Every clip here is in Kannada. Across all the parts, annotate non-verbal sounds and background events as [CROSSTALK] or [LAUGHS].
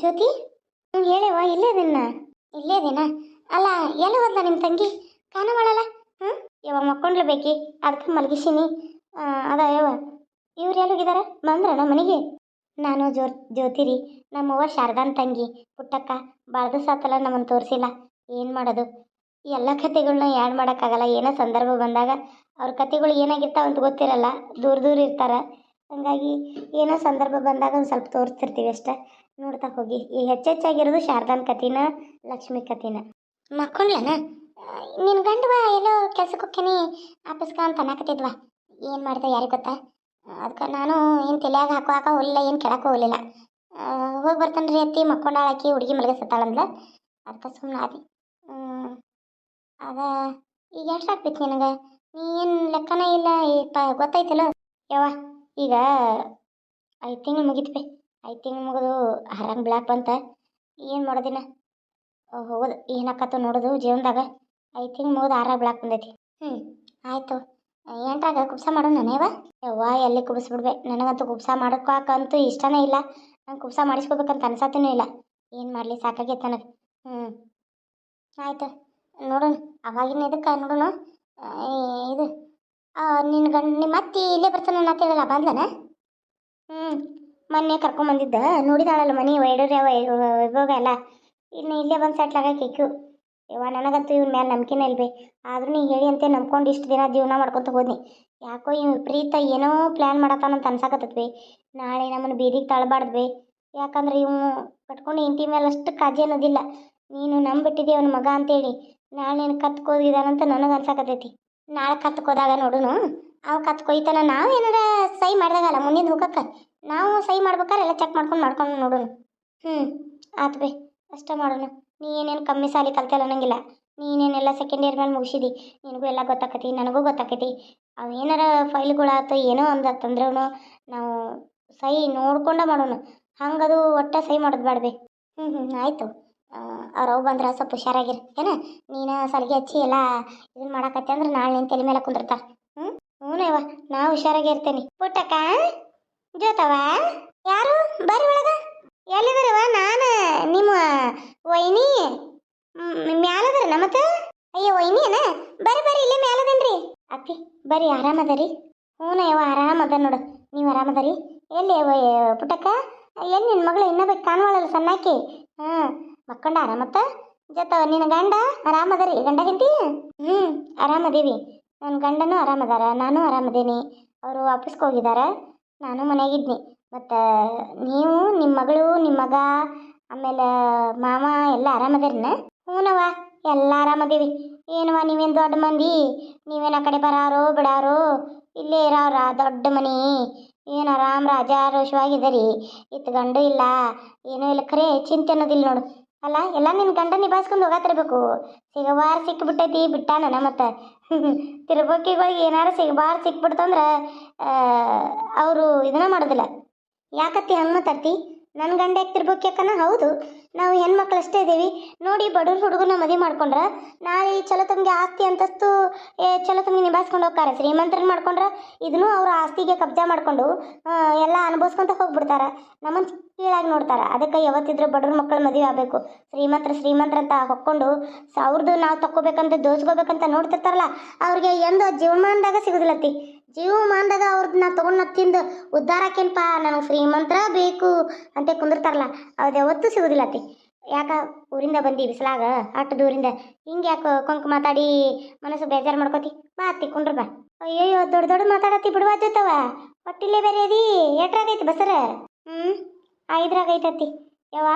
ಜ್ಯೋತಿ? ನೀವು ಹೇಳವ ಇಲ್ಲೇ ದಿನ ಇಲ್ಲೇ ದಿನ ಅಲ್ಲ, ಎಲ್ಲ ಹೋದ್ಲ ನಿಮ್ಮ ತಂಗಿ? ಕಾಣವಳಲ್ಲ ಹ್ಞೂ ಯವ ಮಕ್ಕೊಂಡ್ಲು ಬೇಕಿ. ಅದಕ್ಕೆ ಮಲಗಿಸೀನಿ. ಅದ ಯವ ಇವ್ರು ಎಲ್ಲೋಗಿದಾರ ಬಂದ್ರಣ ಮನೆಗೆ? ನಾನು ಜೋ ಜ್ಯೋತಿರಿ ನಮ್ಮವ್ವ ಶಾರದಾನ್ ತಂಗಿ. ಪುಟ್ಟಕ್ಕ ಭಾಳ ಸಾತಲ್ಲ ನಮ್ಮನ್ನು ತೋರಿಸಿಲ್ಲ. ಏನು ಮಾಡೋದು? ಎಲ್ಲ ಕತೆಗಳ್ನ ಯಾಡ್ ಮಾಡೋಕ್ಕಾಗಲ್ಲ. ಏನೋ ಸಂದರ್ಭ ಬಂದಾಗ ಅವ್ರ ಕತೆಗಳು ಏನಾಗಿರ್ತಾವ ಅಂತ ಗೊತ್ತಿರಲ್ಲ. ದೂರ ದೂರ ಇರ್ತಾರೆ. ಹಂಗಾಗಿ ಏನೋ ಸಂದರ್ಭ ಬಂದಾಗ ಒಂದು ಸ್ವಲ್ಪ ತೋರಿಸ್ತಿರ್ತೀವಿ ಅಷ್ಟೇ. ನೋಡ್ತಾ ಹೋಗಿ. ಈ ಹೆಚ್ಚೆಚ್ಚಾಗಿರೋದು ಶಾರದಾನ್ ಕತಿನ ಲಕ್ಷ್ಮಿ ಕತಿನ ಮಕ್ಕೊಂಡ್ಲನ? ನಿನ್ನ ಗಂಡವ ಎಲ್ಲೋ ಕೆಲ್ಸಕ್ಕೆ ಹೋಗ್ತೀನಿ ಆಫೀಸ್ಗ ಅಂತ ಅನ್ನಕತ್ತಿದ್ವ? ಏನು ಮಾಡ್ದೆ ಯಾರಿಗೆ ಗೊತ್ತಾ? ಅದಕ್ಕೆ ನಾನು ಏನು ತಲೆಯಾಗ ಹಾಕೋ ಹಾಕೋ ಹೋಗಲಿಲ್ಲ ಏನು ಕೆಳಕ್ಕೆ ಹೋಗಲಿಲ್ಲ. ಹೋಗಿ ಬರ್ತಾನೆ ರೀ ಅತ್ತಿ ಮಕ್ಕೊಂಡಾಳಾಕಿ ಹುಡುಗಿ ಮಲಗ ಸತ್ತಾಳಂದ್ಲ ಅದಕ್ಕೆ ಸುಮ್ಮನೆ ಆದಿ. ಅದ, ಈಗ ಎಷ್ಟು ಆಗ್ಬೇಕು ನಿನಗೆ? ನೀ ಏನು ಲೆಕ್ಕನೇ ಇಲ್ಲ, ಈ ಪ, ಗೊತ್ತೈತಲ್ಲ? ಯವ್ವ, ಈಗ ಐದು ತಿಂಗಳು ಮುಗಿತ್ವಿ ಐದು ತಿಂಗಳು ಮುಗಿದು ಹರಾಮ್ ಬ್ಲಾಕ್ ಬಂತ. ಏನು ಮಾಡೋದಿನ? ಹೋಗೋದು. ಏನಾಕತ್ತ ನೋಡೋದು ಜೀವನದಾಗ. ಐದು ಥಿಂಕ್ ಮುಗಿದು ಆರಾಗ ಬ್ಲಾಕ್ ಬಂದೈತಿ. ಹ್ಞೂ ಆಯಿತು. ಎಂಟ್ರಾಗ ಕುಬ್ಸ ಮಾಡೋಣ ನಾನೇವ ಯವ್ವ, ಎಲ್ಲಿ ಕುಬ್ಸ್ಬಿಡ್ಬೇಕು ನನಗಂತೂ ಕುಬ್ಸ ಮಾಡೋಕ್ಕಂತೂ ಇಷ್ಟನೇ ಇಲ್ಲ. ನಂಗೆ ಕುಬ್ಸ ಮಾಡಿಸ್ಕೋಬೇಕಂತ ಅನ್ಸತ್ತೂ ಇಲ್ಲ. ಏನು ಮಾಡಲಿ, ಸಾಕಾಗೈತೆ ನನಗೆ. ಹ್ಞೂ ಆಯ್ತು. ನೋಡೋಣ. ಅವಾಗಿನ ಇದಕ್ಕೆ ನೋಡೋಣ. ಇದು. ನಿನ್ನ ಗಂಡ ನಿಮ್ಮ ಅತ್ತಿ ಇಲ್ಲೇ ಬರ್ತಾನೆ ಹೇಳಲ್ಲ ಬಂದನ? ಹ್ಞೂ ಮೊನ್ನೆ ಕರ್ಕೊಂಬಂದಿದ್ದ ನೋಡಿದಾಳಲ್ಲ ಮನೆ ವೈಡೂರ್ಯ ವೈಭೋಗ ಎಲ್ಲ. ಇನ್ನು ಇಲ್ಲೇ ಬಂದು ಸೆಟ್ಲ್ ಆಗಕ್ಕೆ ಯವ್ವ, ನನಗಂತೂ ಇವ್ನ ಮೇಲೆ ನಂಬಿಕೆನೇ ಇಲ್ವೇ. ಆದ್ರೂ ನೀ ಹೇಳಿ ಅಂತ ನಂಬ್ಕೊಂಡು ಇಷ್ಟು ದಿನ ಜೀವನ ಮಾಡ್ಕೊತ ಹೋದ್ನಿ. ಯಾಕೋ ಇವ್ ವಿಪರೀತ ಏನೋ ಪ್ಲ್ಯಾನ್ ಮಾಡತ್ತಾನಂತ ಅನ್ಸಾಕತ್ತೈತಿ ನಾಳೆ ನಮ್ಮನ್ನು ಬೀದಿಗೆ ತಳಬಾರ್ದ್ವಿ. ಯಾಕಂದ್ರೆ ಇವು ಕಟ್ಕೊಂಡು ಇಂಟಿ ಮೇಲೆ ಅಷ್ಟು ಕಾಜಿ ಅನ್ನೋದಿಲ್ಲ. ನೀನು ನಂಬಿಟ್ಟಿದ್ದೆ ಅವನ ಮಗ ಅಂತೇಳಿ. ನಾಳೆ ನೀನು ಕತ್ಕೋದಿದಾನಂತ ನನಗೆ ಅನ್ಸಾಕತ್ತೈತಿ. ನಾಳೆ ಕತ್ಕೋದಾಗ ನೋಡುನು, ಅವ ಕತ್ಕೊಯ್ತಾನ. ನಾವು ಏನಾರ ಸೈ ಮಾಡ್ದಾಗಲ್ಲ, ಮುಂದಿನ ಹೋಗಕ್ಕೆ ನಾವು ಸಹಿ ಮಾಡ್ಬೇಕಾದ್ರೆ ಎಲ್ಲ ಚೆಕ್ ಮಾಡ್ಕೊಂಡು ಮಾಡ್ಕೊಂಡು ನೋಡೋಣ. ಹ್ಞೂ ಆತು ಬೇ, ಅಷ್ಟೇ ಮಾಡೋಣ. ನೀ ಏನೇನು ಕಮ್ಮಿ ಸಾಲಿ ಕಲ್ತಲ್ಲ ಅನ್ನಂಗಿಲ್ಲ. ನೀನೇನೆಲ್ಲ ಸೆಕೆಂಡ್ ಇಯರ್ ಮೇಲೆ ಮುಗಿಸಿದಿ, ನಿನಗೂ ಎಲ್ಲ ಗೊತ್ತಾಕತಿ, ನನಗೂ ಗೊತ್ತಾಕತಿ. ಅವು ಏನಾರ ಫೈಲ್ಗಳಾತು ಏನೋ ಒಂದು ಅಂತಂದ್ರೂ ನಾವು ಸಹಿ ನೋಡ್ಕೊಂಡೇ ಮಾಡೋಣ. ಹಂಗದು ಒಟ್ಟ ಸಹಿ ಮಾಡೋದು ಬೇಡ ಬೇ ಹ್ಞೂ ಹ್ಞೂ ಆಯಿತು ಅವ್ರು ಅವು ಬಂದ್ರೆ ಸ್ವಲ್ಪ ಹುಷಾರಾಗಿರು. ಏನ, ನೀನು ಸಲಿಗೆ ಹಚ್ಚಿ ಎಲ್ಲ ಇದನ್ನ ಮಾಡಾಕತ್ತೆ ಅಂದ್ರೆ ನಾಳೆ ನಿನ್ನ ತಲೆ ಮೇಲೆ ಕುಂದಿರ್ತಾರೆ. ಹ್ಞೂ ಹ್ಞೂ ಯವ್ವ ನಾ ಹುಷಾರಾಗಿ ಇರ್ತೇನೆ. ಪುಟ್ಟಕ್ಕ ಜೋತವ? ಯಾರು? ಬರ್ರಿ ಒಳಗ. ಎಲ್ಲಿದಾರವ ನಾನು ನಿಮ್ಮ ವೈನಿ. ಮ್ಯಾಲದ್ರ ನಮತ ಅಯ್ಯೋ ವೈನಿ ಏನ ಬರ್ರಿ ಬರ್ರಿ, ಇಲ್ಲೇ ಮ್ಯಾಲದನ್ರಿ. ಅತ್ತಿ, ಬರ್ರಿ, ಆರಾಮದರಿ. ಹ್ಞೂ ಯವ್ವ, ಆರಾಮದ ನೋಡು. ನೀವು ಆರಾಮದರಿ? ಎಲ್ಲಿ ಪುಟಕ್ಕ ಎಲ್ಲಿ ನಿನ್ನ ಮಗಳು? ಇನ್ನಬೇಕು ಕಾಣುವಳಲ್ಲ ಸಣ್ಣಾಕಿ? ಹಾಂ, ಮಕ್ಕಂಡ ಆರಾಮತ್ತ? ಜೊತವ, ನಿನ್ನ ಗಂಡ ಆರಾಮದರಿ? ಗಂಡ ಹಿಂತಿ ಹ್ಞೂ ಆರಾಮದೀವಿ. ನನ್ನ ಗಂಡನೂ ಆರಾಮದಾರ, ನಾನು ಆರಾಮದೇನಿ. ಅವರು ಆಫೀಸ್ಗೆ ಹೋಗಿದ್ದಾರೆ ನಾನು ಮನೆಗಿದ್ನಿ. ಮತ್ತು ನೀವು ನಿಮ್ಮ ಮಗಳು ನಿಮ್ಮ ಮಗ, ಆಮೇಲೆ ಮಾಮ ಎಲ್ಲ ಆರಾಮದಾರಿನ ಹ್ಞೂನವ್ವ ಎಲ್ಲ ಆರಾಮದೀವಿ ಏನವ್ವ ನೀವೇನು ದೊಡ್ಡ ಮಂದಿ? ನೀವೇನು ಆ ಕಡೆ ಬರಾರೋ, ಬಿಡಾರೋ? ಇಲ್ಲೇ ಇರೋರ ದೊಡ್ಡ ಮನೆ. ಏನು ಆರಾಮ್ ರಾಜಾರೋಷವಾಗಿದ್ದೀರಿ. ಇತ್ತು ಗಂಡು ಇಲ್ಲ. ಏನೂ ಇಲ್ಲ. ಖರೆ ಚಿಂತೆ ಅನ್ನೋದಿಲ್ಲ ನೋಡು. ಅಲ್ಲ, ಎಲ್ಲ ನಿನ್ನ ಗಂಡ ನಿಭಾಯಿಸ್ಕೊಂಡು ಹೋಗತ್ತಿರ್ಬೇಕು ಸಿಗಬಾರ ಸಿಕ್ಬಿಟ್ಟೈತಿ ಬಿಟ್ಟಾನ ಮತ್ತೆ. [LAUGHS] ತಿರುಬಕ್ಕಿಗಳಿಗೆ ಏನಾರು ಸಿಗಬಾರ ಸಿಕ್ಬಿಡ್ತಂದ್ರೆ ಅವರು ಇದನ್ನ ಮಾಡೋದಿಲ್ಲ. ಯಾಕತ್ತಿ ಹಂಗೆ ಮಾತಾಡ್ತಿ? ನನ್ನ ಗಂಡ ಯಾಕೆ ತಿರ್ಬೇಕು ಯಾಕನ? ಹೌದು. ನಾವು ಹೆಣ್ಮಕ್ಳು ಅಷ್ಟೇ ಇದ್ದೀವಿ ನೋಡಿ ಬಡವ್ರ ಹುಡುಗನ ಮದುವೆ ಮಾಡ್ಕೊಂಡ್ರೆ, ನಾಳೆ ಚಲೋ ತಮಗೆ ಆಸ್ತಿ ಅಂತಸ್ತು, ಏ ಚಲೋ ತಮಗೆ ನಿಭಾಯಿಸ್ಕೊಂಡು ಹೋಗ್ತಾರೆ, ಶ್ರೀಮಂತರನ್ನ ಮಾಡ್ಕೊಂಡ್ರೆ, ಇದನ್ನು ಅವ್ರ ಆಸ್ತಿಗೆ ಕಬ್ಜಾ ಮಾಡಿಕೊಂಡು ಎಲ್ಲ ಅನುಭವಿಸ್ಕೊಂತ ಹೋಗ್ಬಿಡ್ತಾರೆ. ನಮ್ಮನ್ನು ಕೀಳಾಗಿ ನೋಡ್ತಾರೆ. ಅದಕ್ಕೆ ಯಾವತ್ತಿದ್ರು ಬಡವ್ರ ಮಕ್ಕಳ ಮದುವೆ ಆಗಬೇಕು. ಶ್ರೀಮಂತರ ಅಂತ ಹೊಕ್ಕೊಂಡು ಅವ್ರದ್ದು ನಾವು ತಕ್ಕೋಬೇಕಂತ, ದೋಸ್ಕೋಬೇಕಂತ ನೋಡ್ತಿರ್ತಾರಲ್ಲ, ಅವ್ರಿಗೆ ಎಂದು ಜೀವಮಾನದಾಗ ಸಿಗೋದಿಲ್ಲತ್ತಿ. ಜೀವಮಾನದಾಗ ಅವ್ರದ್ದು ನಾ ತೊಗೊಂಡು ತಿಂದು ಉದ್ಧಾರ ಆಕೇನಪ್ಪ ನನಗೆ ಶ್ರೀಮಂತ್ರ ಬೇಕು ಅಂತ ಕುಂದಿರ್ತಾರಲ್ಲ ಅದು ಯಾವತ್ತೂ ಸಿಗೋದಿಲ್ಲತ್ತಿ ಯಾಕ, ಊರಿಂದ ಬಂದಿ ಬಿಸಿಲಾಗ ಅಷ್ಟು ದೂರಿಂದ. ಹಿಂಗೆ ಯಾಕೆ ಕೊಂಕ್ ಮಾತಾಡಿ ಮನಸ್ಸು ಬೇಜಾರು ಮಾಡ್ಕೋತಿ? ಬಾ ಅತ್ತಿ, ಕುಂಡ್ರ ಬಾ. ಅಯ್ಯೋ ದೊಡ್ಡ ದೊಡ್ಡ ಮಾತಾಡತ್ತಿ ಬಿಡುವ ಜೊತವ ಹೊಟ್ಟಿಲ್ಲೇ ಬೇರೆ ಅದಿ ಎಟ್ರಾಗೈತಿ ಬಸರ? ಹ್ಞೂ ಐದ್ರಾಗ ಐತತ್ತಿ ಯವ್ವ,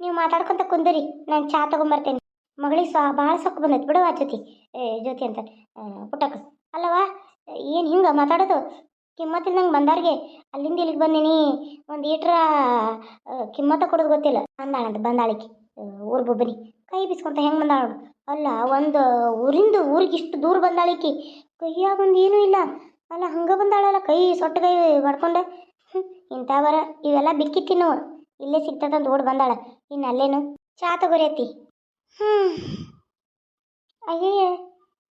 ನೀವು ಮಾತಾಡ್ಕೊಂತ ಕುಂದಿರಿ, ನಾನು ಚಾ ತಗೊಂಬರ್ತೇನೆ. ಮಗಳಿಗೆ ಸ್ವ ಭಾಳ ಸೊಕ್ಕು ಬಂದೈತಿ ಬಿಡುವ ಜೊತೆ ಏ, ಜ್ಯೋತಿ ಅಂತ. ಪುಟ್ಟಕ್ಕ. ಅಲ್ಲವ ಏನು ಹಿಂಗೆ ಮಾತಾಡೋದು? ಕಿಮ್ಮತ್ತಿಲ್ದಂಗೆ ಬಂದಾರ್ಗೆ. ಅಲ್ಲಿಂದ ಇಲ್ಲಿಗೆ ಬಂದೀನಿ. ಒಂದು ಈಟ್ರ ಕಿಮ್ಮತ್ತ ಕೊಡೋದು ಗೊತ್ತಿಲ್ಲ. ಬಂದಾಳಂತ, ಬಂದಾಳಿಕೆ. ಊರು ಬೊಬ್ಬನಿ ಕೈ ಬಿಸ್ಕೊಂತ ಹೆಂಗೆ ಬಂದಾಳ ಅಲ್ಲ, ಒಂದು ಊರಿಂದ ಊರಿಗೆ ಇಷ್ಟು ದೂರ ಬಂದಾಳಿಕಿ. ಕೈಯಾಗ ಒಂದು ಏನೂ ಇಲ್ಲ. ಅಲ್ಲ, ಹಂಗೆ ಬಂದಾಳಲ್ಲ ಕೈ ಸೊಟ್ಟ ಕೈ ಮಾಡ್ಕೊಂಡೆ ಇಂಥವರ ಇವೆಲ್ಲ ಬಿಕ್ಕಿ ತಿನ್ನು ಇಲ್ಲೇ ಸಿಗ್ತದಂತ ಓಡ್ ಬಂದಾಳ. ಇನ್ನು ಅಲ್ಲೇನು? ಚಾ ತಗೋರಿ ಅತ್ತಿ. ಹ್ಞೂ ಅಯ್ಯಯ್ಯ.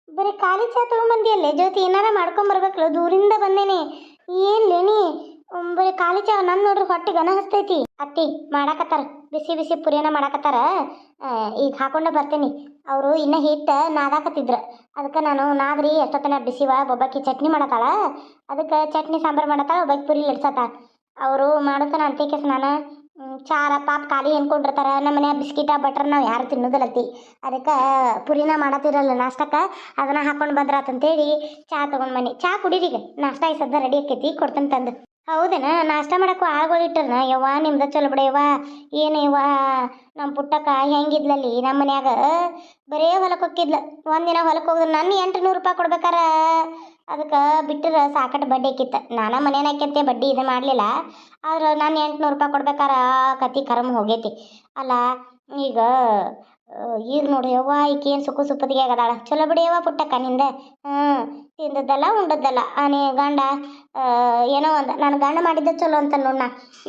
ಬರೀ ಖಾಲಿ ಚಾ ತಗೊಂಬಂದಿಯಲ್ಲೇ? ಜ್ಯೋತಿ ಏನಾರ ಮಾಡ್ಕೊಂಬರ್ಬೇಕಲ್ಲ ದೂರಿಂದ ಬಂದೇನೆ. ಏನ್ ಲೇನಿ ಬರೀ ಖಾಲಿ ಚಾ ನನ್ ನೋಡ್ರಿ ಹೊಟ್ಟೆ ಗನ ಅತ್ತಿ, ಮಾಡಾಕತ್ತಾರ. ಬಿಸಿ ಬಿಸಿ ಪುರಿಯನ ಮಾಡಾಕತ್ತಾರ. ಈಗ ಹಾಕೊಂಡ ಬರ್ತೇನೆ. ಅವರು ಇನ್ನ ಹಿಟ್ಟ ನಾದಾಕತ್ತಿದ್ರ. ಅದಕ್ಕೆ ನಾನು, ನಾದ್ರಿ, ಎಷ್ಟೊತ್ತನ ಬಿಸಿವ ಒಬ್ಬಾಕಿ ಚಟ್ನಿ ಮಾಡತ್ತಾಳ ಅದಕ್ಕೆ ಚಟ್ನಿ ಸಾಂಬಾರು ಮಾಡತ್ತಾಳ ಒಬ್ಬಾಕಿ ಪುರಿ ಲಡ್ಸತ್ತಾಳ ಅವರು ಮಾಡೋತನ ಅಂತೇಕೆ ನಾನು ಚಾರ, ಪಾಪ, ಖಾಲಿ ಅನ್ಕೊಂಡಿರ್ತಾರ. ನಮ್ಮ ಮನ್ಯಾಗ ಬಿಸ್ಕಿಟ, ಬಟ್ರ್ ನಾವು ಯಾರು ತಿನ್ನೋದಲ್ಲತ್ತಿ. ಅದಕ್ಕೆ ಪುರಿನ ಮಾಡತ್ತಿರಲ್ಲ ನಾಷ್ಟಕ್ಕೆ, ಅದನ್ನ ಹಾಕೊಂಡು ಬಂದ್ರಾತಂತೇಳಿ ಚಾ ತಗೊಂಡ್ ಬನ್ನಿ ಚಾ ಈಗ. ನಾಷ್ಟ ಈ ಸದ್ದ ರೆಡಿ ಆಕೈತಿ ಕೊಡ್ತೇನೆ ತಂದು. ಹೌದೇನ? ನಾಷ್ಟ ಮಾಡಕ್ಕೂ ಆಳ್ಗಳು ಇಟ್ಟರ್ನ? ಯವ್ವ, ನಿಮ್ದ ಚಲೋ ಬಿಡ ಯವ್ವ. ಏನು ಯವ್ವ? ನಮ್ಮ ಪುಟ್ಟಕ್ಕ ಹೆಂಗಿದ್ಲಲ್ಲಿ? ನಮ್ಮ ಮನ್ಯಾಗ ಬರೇ ಹೊಲಕ್ಕೆ ಹೊಕ್ಕಿದ್ಲ ಒಂದಿನ ಹೊಲಕ್ಕೆ ಹೋಗಿದ್ರೆ ನನ್ನ ಎಂಟು ನೂರು ರೂಪಾಯಿ ಕೊಡ್ಬೇಕಾರ. ಅದಕ್ಕೆ ಬಿಟ್ಟರೆ ಸಾಕಟ್ಟು ಬಡ್ಡಿ ಆಕಿತ್ತು. ನಾನು ಮನೇನ ಹಾಕ್ಯಂತೆ, ಬಡ್ಡಿ ಇದು ಮಾಡಲಿಲ್ಲ. ಆದ್ರೆ ನಾನು ಎಂಟುನೂರು ರೂಪಾಯಿ ಕೊಡ್ಬೇಕಾರ ಕತಿ ಕರ್ಮ ಹೋಗೈತಿ. ಅಲ್ಲ, ಈಗ ಈಗ ನೋಡಿ ಯವ್ವ, ಈಕೆ ಸುಕ್ಕು ಸುಪ್ಪದಿಗೆ ಆಗದಾಳ? ಚಲೋ ಬಿಡಿ ಯವ್ವ ಪುಟ್ಟಕ್ಕ ನಿಂದ. ಹ್ಞೂ ತಿಂದದ್ದಲ್ಲ ಉಂಡದ್ದಲ್ಲ. ಆನೆ, ಗಂಡ ಏನೋ ಒಂದು, ನಾನು ಗಂಡ ಮಾಡಿದ್ದ ಚಲೋ ಅಂತ ನೋಡ್ನ